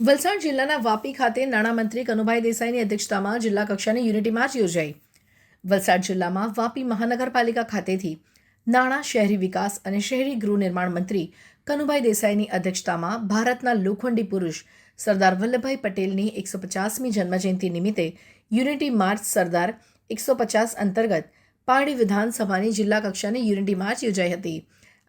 વલસાડ જિલ્લાના વાપી ખાતે નાણામંત્રી કનુભાઈ દેસાઈની અધ્યક્ષતામાં જિલ્લા કક્ષાની યુનિટી માર્ચ યોજાઈ. વલસાડ જિલ્લામાં વાપી મહાનગરપાલિકા ખાતેથી નાણાં શહેરી વિકાસ અને શહેરી ગૃહ નિર્માણ મંત્રી કનુભાઈ દેસાઈની અધ્યક્ષતામાં ભારતના લોખંડી પુરુષ સરદાર વલ્લભભાઈ પટેલની એકસો પચાસમી જન્મજયંતિ નિમિત્તે યુનિટી માર્ચ સરદાર એકસો પચાસ અંતર્ગત પારડી વિધાનસભાની જિલ્લા કક્ષાની યુનિટી માર્ચ યોજાઈ હતી.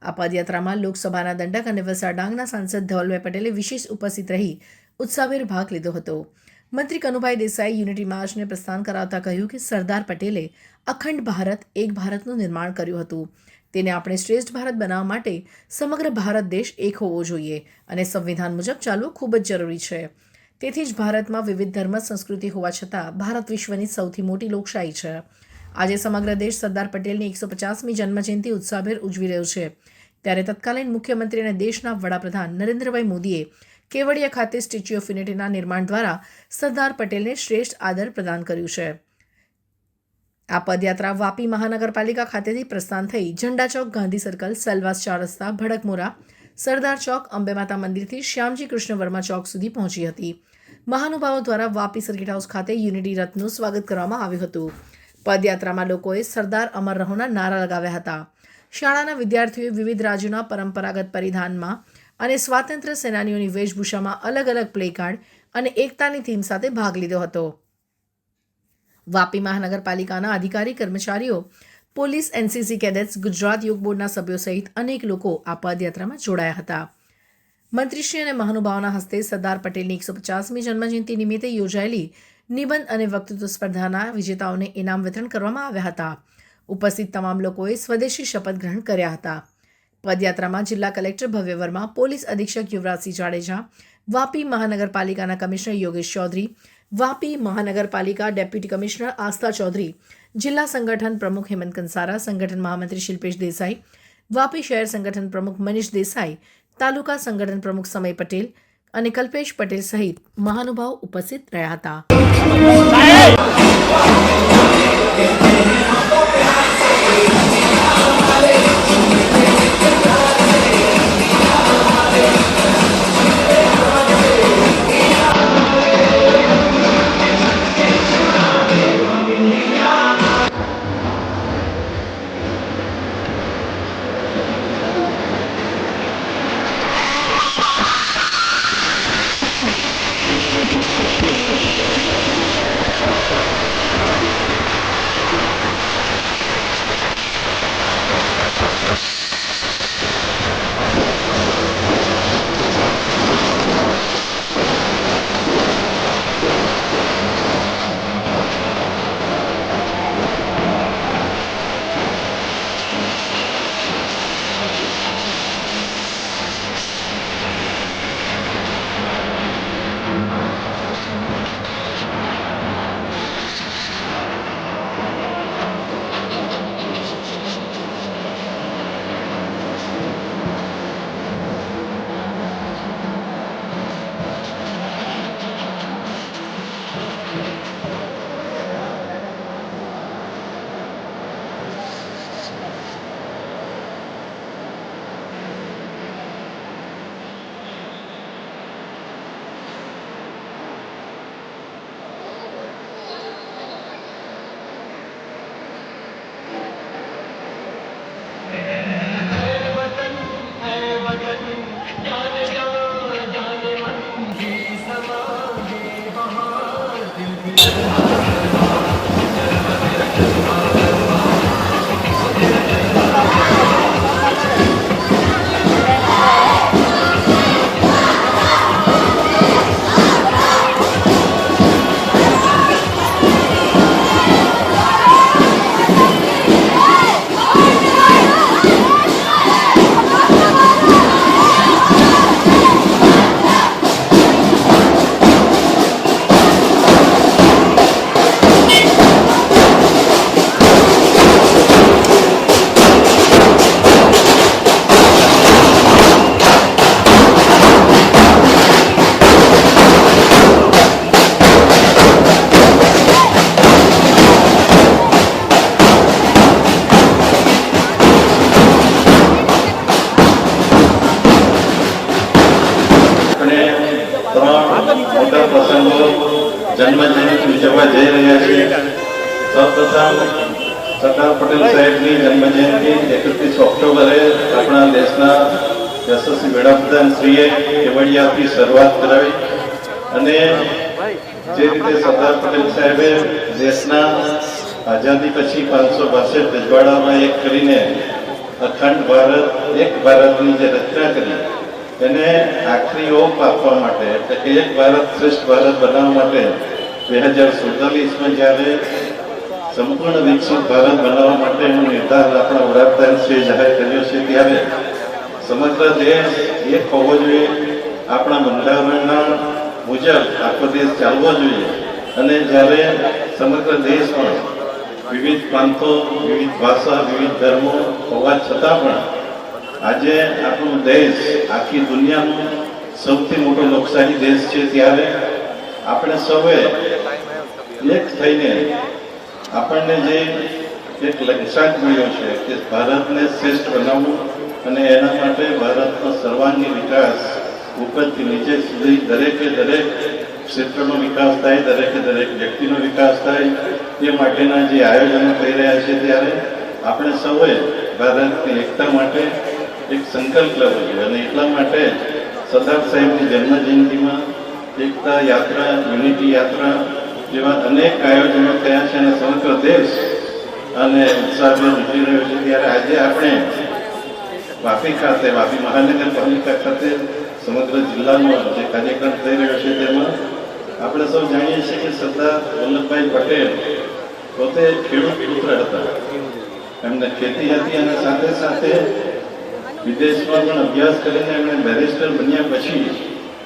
આ પદયાત્રામાં લોકસભાના દંડક અને વલસાડ ડાંગના સાંસદ ધવલભાઈ પટેલે વિશેષ ઉપસ્થિત રહી ઉત્સાહભેર ભાગ લીધો હતો. મંત્રી કનુભાઈ દેસાઈ યુનિટી માર્ચને પ્રસ્થાન કરાવતા કહ્યું કે સરદાર પટેલે અખંડ ભારત, એક ભારતનું નિર્માણ કર્યું હતું. તેને આપણે શ્રેષ્ઠ ભારત બનાવવા માટે સમગ્ર ભારત દેશ એક હોવો જોઈએ અને સંવિધાન મુજબ ચાલવું ખૂબ જ જરૂરી છે. તેથી જ ભારતમાં વિવિધ ધર્મ, સંસ્કૃતિ હોવા છતાં ભારત વિશ્વની સૌથી મોટી લોકશાહી છે. આજે સમગ્ર દેશ સરદાર પટેલની એકસો પચાસમી જન્મજયંતિ ઉત્સાહભેર ઉજવી રહ્યો છે. ત્યારે તત્કાલીન મુખ્યમંત્રી અને દેશના વડાપ્રધાન નરેન્દ્રભાઈ મોદીએ કેવડિયા ખાતે સ્ટેચ્યુ ઓફ યુનિટીના નિર્માણ દ્વારા સરદાર પટેલને શ્રેષ્ઠ આદર પ્રદાન કર્યું છે. આ પદયાત્રા વાપી મહાનગરપાલિકા ખાતેથી પ્રસ્થાન થઈ ઝંડા ચોક, ગાંધી સર્કલ, સેલવાસ ચાર રસ્તા, ભડકમોરા, સરદાર ચોક, અંબે માતા મંદિરથી શ્યામજી કૃષ્ણ વર્મા ચોક સુધી પહોંચી હતી. મહાનુભાવો દ્વારા વાપી સર્કિટ હાઉસ ખાતે યુનિટી રથનું સ્વાગત કરવામાં આવ્યું હતું. પદયાત્રામાં લોકોએ સરદાર અમર રહોના નારા લગાવ્યા હતા. શાળાના વિદ્યાર્થીઓએ વિવિધ રાજ્યોના પરંપરાગત પરિધાનમાં અને સ્વાતંત્ર્ય સેનાનીઓની વેશભૂષામાં અલગ અલગ પ્લેકાર્ડ અને એકતાની થીમ સાથે ભાગ લીધો હતો. વાપી મહાનગરપાલિકાના અધિકારી કર્મચારીઓ, પોલીસ, એનસીસી કેડેટ્સ, ગુજરાત યોગ બોર્ડના સભ્યો સહિત અનેક લોકો આ પદયાત્રામાં જોડાયા હતા. મંત્રીશ્રી અને મહાનુભાવોના હસ્તે સરદાર પટેલની એકસો પચાસમી જન્મજયંતિ નિમિત્તે યોજાયેલી નિબંધ અને વક્તૃત્વ સ્પર્ધાના વિજેતાઓને ઇનામ વિતરણ કરવામાં આવ્યા હતા. ઉપસ્થિત તમામ લોકોએ સ્વદેશી શપથ ગ્રહણ કર્યા હતા. પદયાત્રામાં જિલ્લા કલેક્ટર ભવ્ય વર્મા, પોલીસ અધિક્ષક યુવરાજસિંહ જાડેજા, વાપી મહાનગરપાલિકાના કમિશનર યોગેશ ચૌધરી, વાપી મહાનગરપાલિકા ડેપ્યુટી કમિશનર આસ્થા ચૌધરી, જિલ્લા સંગઠન પ્રમુખ હેમંત કંસારા, સંગઠન મહામંત્રી શિલ્પેશ દેસાઈ, વાપી શહેર સંગઠન પ્રમુખ મનીષ દેસાઈ, તાલુકા સંગઠન પ્રમુખ સમય પટેલ અને કલ્પેશ પટેલ સહિત મહાનુભાવ ઉપસ્થિત રહ્યા હતા. Thank you. સૌપ્રથમ સરદાર પટેલ સાહેબની જન્મ જયંતિ એકત્રીસ ઓક્ટોબરે આપણા દેશના યશસ્વી વડાપ્રધાન શ્રીએ કેવડિયાથી શરૂઆત કરાવી અને જે રીતે સરદાર પટેલ સાહેબે દેશના આઝાદી પછી પાંચસો બાસઠ રજવાડામાં એક કરીને અખંડ ભારત, એક ભારતની જે રચના કરી, એને આખરી ઓપ આપવા માટે એટલે કે એક ભારત શ્રેષ્ઠ ભારત બનાવવા માટે બે હજાર સુડતાલીસમાં જ્યારે સંપૂર્ણ વિકસિત ભારત બનાવવા માટેનો નિર્ધાર આપણા વડાપ્રધાન શ્રી જાહેર કર્યો છે ત્યારે સમગ્ર દેશ એક હોવો જોઈએ. આપણા બંધારણના મુજબ આખો દેશ ચાલવો જોઈએ. અને જ્યારે સમગ્ર દેશમાં વિવિધ પ્રાંતો, વિવિધ ભાષા, વિવિધ ધર્મો હોવા છતાં પણ આજે આપણો દેશ, આખી દુનિયાનો સૌથી મોટો લોકશાહી દેશ છે ત્યારે આપણે સૌએ એક થઈને આપણને જે એક લક્ષ્યાંક મળ્યો છે કે ભારતને શ્રેષ્ઠ બનાવવું અને એના માટે ભારતનો સર્વાંગી વિકાસ ઉપરથી નીચે સુધી દરેકે દરેક ક્ષેત્રનો વિકાસ થાય, દરેકે દરેક વ્યક્તિનો વિકાસ થાય તે માટેના જે આયોજનો થઈ રહ્યા છે ત્યારે આપણે સૌએ ભારતની એકતા માટે એક સંકલ્પ લેવો જોઈએ અને એટલા માટે સરદાર સાહેબની જન્મજયંતિમાં એકતા યાત્રા, યુનિટી યાત્રા જેવા અનેક આયોજનો થયા છે અને સમગ્ર દેશ અને ઉત્સાહભેર ઉજવી રહ્યો છે. ત્યારે આજે આપણે વાપી ખાતે, વાપી મહાનગરપાલિકા ખાતે સમગ્ર જિલ્લાનો જે કાર્યક્રમ થઈ રહ્યો છે, તેમાં આપણે સૌ જાણીએ છીએ કે સરદાર વલ્લભભાઈ પટેલ પોતે ખેડૂત પુત્ર હતા. એમને ખેતી હતી અને સાથે સાથે વિદેશમાં પણ અભ્યાસ કરીને એમણે બેરિસ્ટર બન્યા પછી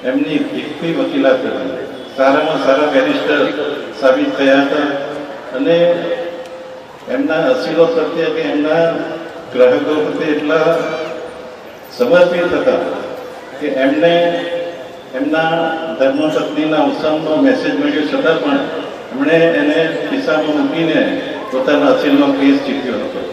એમની એકથી વકીલાત કરી સારામાં સારા બેરિસ્ટર સાબિત થયા હતા અને એમના અસીલો પ્રત્યે કે એમના ગ્રાહકો પ્રત્યે એટલા સમર્પિત હતા કે એમને એમના ધર્મશક્તિના ઉત્સાહનો મેસેજ મળ્યો છતાં પણ એમણે એને ખિસ્સામાં મૂકીને પોતાના અસીલનો કેસ જીત્યો હતો.